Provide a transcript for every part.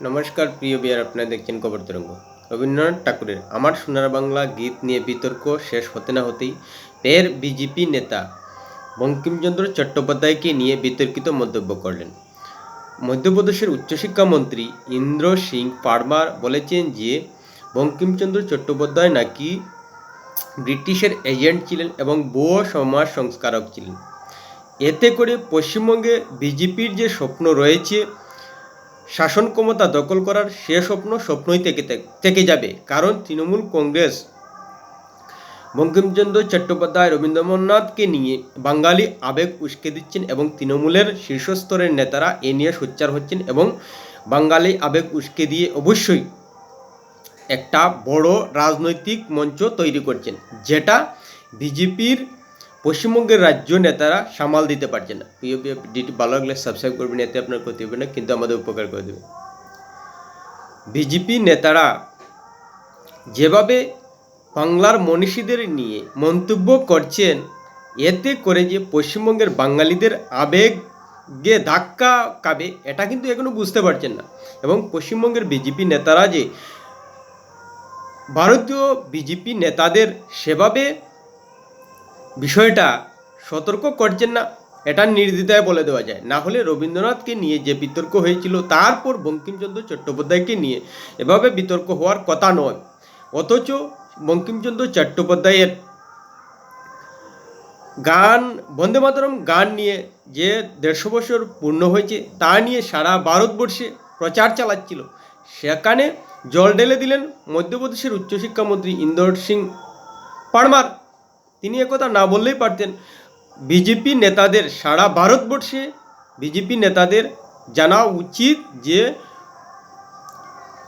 নমস্কার, প্রিয় বিয়ার আপনারা দেখছেন খবর তরঙ্গ। রবীন্দ্রনাথ ঠাকুরের আমার সোনার বাংলা গীত নিয়ে বিতর্ক শেষ হতে না হতেই ফের বিজেপি নেতা বঙ্কিমচন্দ্র চট্টোপাধ্যায়কে নিয়ে বিতর্কিত মন্তব্য করলেন। মধ্যপ্রদেশের উচ্চশিক্ষামন্ত্রী ইন্দ্র সিং পারমার বলেছেন যে, বঙ্কিমচন্দ্র চট্টোপাধ্যায় নাকি ব্রিটিশের এজেন্ট ছিলেন এবং ভুয়ো সমাজ সংস্কারক ছিলেন। এতে করে পশ্চিমবঙ্গে বিজেপির যে স্বপ্ন রয়েছে শাসন ক্ষমতা দখল করার সে স্বপ্ন স্বপ্নই থেকে থেকে যাবে। কারণ তৃণমূল কংগ্রেস বঙ্কিমচন্দ্র চট্টোপাধ্যায়, রবীন্দ্রনাথকে নিয়ে বাঙালি আবেগ উস্কে দিচ্ছেন এবং তৃণমূলের শীর্ষস্তরের নেতারা এ নিয়ে সোচ্চার হচ্ছেন এবং বাঙালি আবেগ উস্কে দিয়ে অবশ্যই একটা বড় রাজনৈতিক মঞ্চ তৈরি করছেন, যেটা বিজেপির পশ্চিমবঙ্গের রাজ্য নেতারা সামাল দিতে পারছেন না। প্রিয় ভিডিওটি ভালো লাগলে সাবস্ক্রাইব করবেন, এতে আপনার ক্ষতি হবে না, কিন্তু আমাদের উপকার করে দেবে। বিজেপি নেতারা যেভাবে বাংলার মনীষীদের নিয়ে মন্তব্য করছেন, এতে করে যে পশ্চিমবঙ্গের বাঙালিদের আবেগে ধাক্কা কাবে এটা কিন্তু এখনও বুঝতে পারছেন না। এবং পশ্চিমবঙ্গের বিজেপি নেতারা যে, ভারতীয় বিজেপি নেতাদের সেভাবে বিষয়টা সতর্ক করছেন না, এটা নির্দ্বিধায় বলে দেওয়া যায়। না হলে রবীন্দ্রনাথকে নিয়ে যে বিতর্ক হয়েছিল, তারপর বঙ্কিমচন্দ্র চট্টোপাধ্যায়কে নিয়ে এভাবে বিতর্ক হওয়ার কথা নয়। অথচ বঙ্কিমচন্দ্র চট্টোপাধ্যায়ের গান, বন্দে মাতরম গান নিয়ে যে দেড়শো বছর পূর্ণ হয়েছে, তা নিয়ে সারা ভারতবর্ষে প্রচার চালাচ্ছিল। সেখানে জল ঢেলে দিলেন মধ্যপ্রদেশের উচ্চশিক্ষামন্ত্রী ইন্দর সিং পারমার। তিনি একথা না বললেই পারতেন। বিজেপি নেতাদের সারা ভারতবর্ষে বিজেপি নেতাদের জানা উচিত যে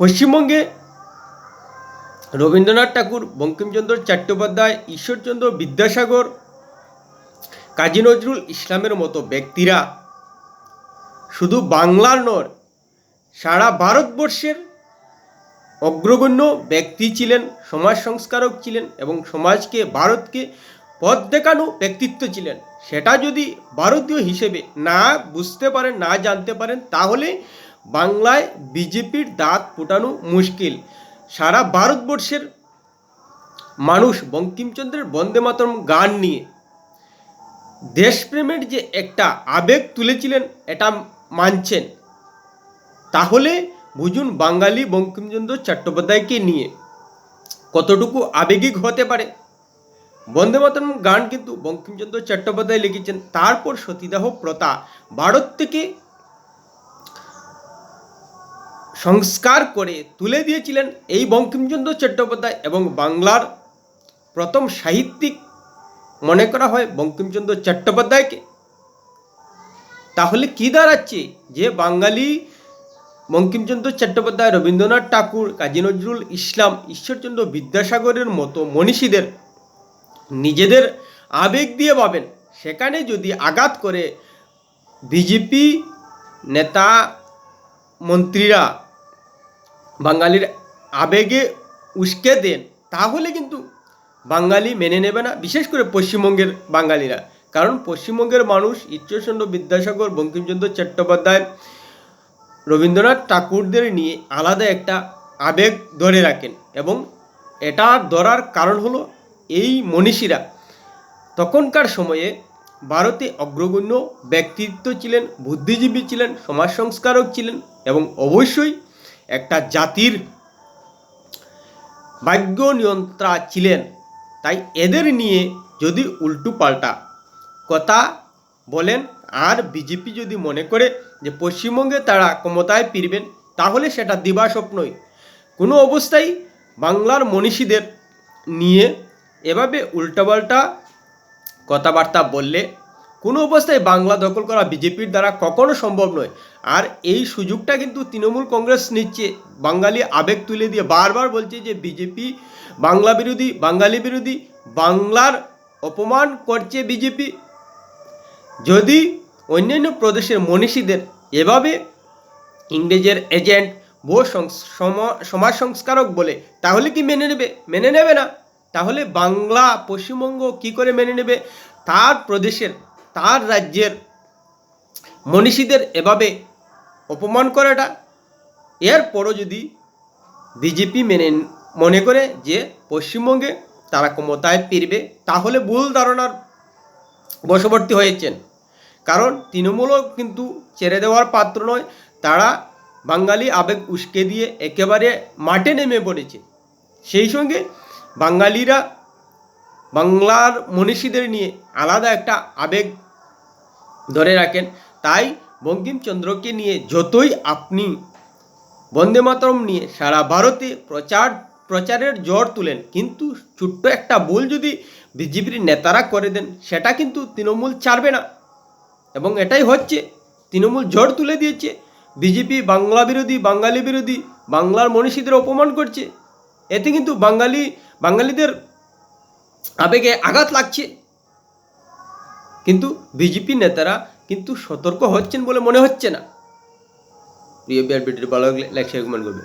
পশ্চিমবঙ্গে রবীন্দ্রনাথ ঠাকুর, বঙ্কিমচন্দ্র চট্টোপাধ্যায়, ঈশ্বরচন্দ্র বিদ্যাসাগর, কাজী নজরুল ইসলামের মতো ব্যক্তিরা শুধু বাংলার নয়, সারা ভারতবর্ষের অগ্রগণ্য ব্যক্তি ছিলেন, সমাজ সংস্কারক ছিলেন এবং সমাজকে, ভারতকে পথ দেখানো ব্যক্তিত্ব ছিলেন। সেটা যদি ভারতীয় হিসেবে না বুঝতে পারেন, না জানতে পারেন, তাহলে বাংলায় বিজেপির দাঁত ফুটানো মুশকিল। সারা ভারতবর্ষের মানুষ বঙ্কিমচন্দ্রের বন্দে মাতরম গান নিয়ে দেশপ্রেমের যে একটা আবেগ তুলেছিলেন, এটা মানছেন। তাহলে বুঝুন বাঙালি বঙ্কিমচন্দ্র চট্টোপাধ্যায়কে নিয়ে কতটুকু আবেগিক হতে পারে। বন্দে মাতরম গান কিন্তু বঙ্কিমচন্দ্র চট্টোপাধ্যায় লিখেছেন। তারপর সতীদাহ প্রথা। ভারত থেকে সংস্কার করে তুলে দিয়েছিলেন এই বঙ্কিমচন্দ্র চট্টোপাধ্যায় এবং বাংলার প্রথম সাহিত্যিক। মনে করা হয় বঙ্কিমচন্দ্র চট্টোপাধ্যায়কে। তাহলে কি দাঁড়াচ্ছে যে বাঙালি বঙ্কিমচন্দ্র চট্টোপাধ্যায়, রবীন্দ্রনাথ ঠাকুর, কাজী নজরুল ইসলাম, ঈশ্বরচন্দ্র বিদ্যাসাগরের মতো মনীষীদের নিজেদের আবেগ দিয়ে পাবেন সেখানে যদি আঘাত করে বিজেপি নেতা মন্ত্রীরা বাঙালির আবেগে উস্কে দেন, তাহলে কিন্তু বাঙালি মেনে নেবে না, বিশেষ করে পশ্চিমবঙ্গের বাঙালিরা। কারণ পশ্চিমবঙ্গের মানুষ ঈশ্বরচন্দ্র বিদ্যাসাগর, বঙ্কিমচন্দ্র চট্টোপাধ্যায়, রবীন্দ্রনাথ ঠাকুরদের নিয়ে আলাদা একটা আবেগ ধরে রাখেন এবং এটা ধরার কারণ হলো এই মনীষীরা তখনকার সময়ে ভারতে অগ্রগণ্য ব্যক্তিত্ব ছিলেন, বুদ্ধিজীবী ছিলেন সমাজ সংস্কারক ছিলেন এবং অবশ্যই একটা জাতির ভাগ্য নিয়ন্ত্রা ছিলেন। তাই এদের নিয়ে যদি উল্টু পাল্টা কথা বলেন, আর বিজেপি যদি মনে করে যে পশ্চিমবঙ্গে তারা ক্ষমতায় ফিরবেন, তাহলে সেটা দিবা স্বপ্নই কোনো অবস্থায় বাংলার মনীষীদের নিয়ে এভাবে উল্টাপাল্টা কথাবার্তা বললে কোনো অবস্থায় বাংলা দখল করা বিজেপির দ্বারা কখনো সম্ভব নয়। আর এই সুযোগটা কিন্তু তৃণমূল কংগ্রেস নিচ্ছে। বাঙালি আবেগ তুলে দিয়ে বারবার বলছে যে বিজেপি বাংলা বিরোধী, বাঙালি বিরোধী, বাংলার অপমান করছে বিজেপি। যদি অন্যান্য প্রদেশের মনীষীদের এভাবে ইংরেজের এজেন্ট ভো সমাজ সংস্কারক বলে, তাহলে কি মেনে নেবে? মেনে নেবে না? তাহলে বাংলা পশ্চিমবঙ্গ কি করে মেনে নেবে? তার প্রদেশের, তার রাজ্যের মনীষীদের এভাবে অপমান করাটা। এরপরও যদি বিজেপি মেনে, মনে করে যে পশ্চিমবঙ্গে তারা ক্ষমতায় ফিরবে, তাহলে ভুল ধারণার বশবর্তী হয়েছেন। কারণ তৃণমূলও কিন্তু ছেড়ে দেওয়ার পাত্র নয়, তারা বাঙালি আবেগ উস্কে দিয়ে একেবারে মাঠে নেমে পড়েছে। সেই সঙ্গে বাঙালিরা বাংলার মনীষীদের নিয়ে আলাদা একটা আবেগ ধরে রাখেন। তাই বঙ্কিমচন্দ্রকে নিয়ে যতই আপনি বন্দে মাতরম নিয়ে সারা ভারতে প্রচার, প্রচারের জ্বর তুলেন, কিন্তু ছোট্ট একটা ভুল যদি বিজেপির নেতারা করে দেন, সেটা কিন্তু তৃণমূল ছাড়বে না। এবং এটাই হচ্ছে, তৃণমূল ঝড় তুলে দিয়েছে, বিজেপি বাংলা বিরোধী, বাঙালি বিরোধী, বাংলার মনীষীদের অপমান করছে। এতে কিন্তু বাঙালি বাঙালিদের আবেগে আঘাত লাগছে। কিন্তু বিজেপি নেতারা কিন্তু সতর্ক হচ্ছেন বলে মনে হচ্ছে না। প্রিয় বিআরপিটির লাইক শেয়ার কমেন্ট করবে।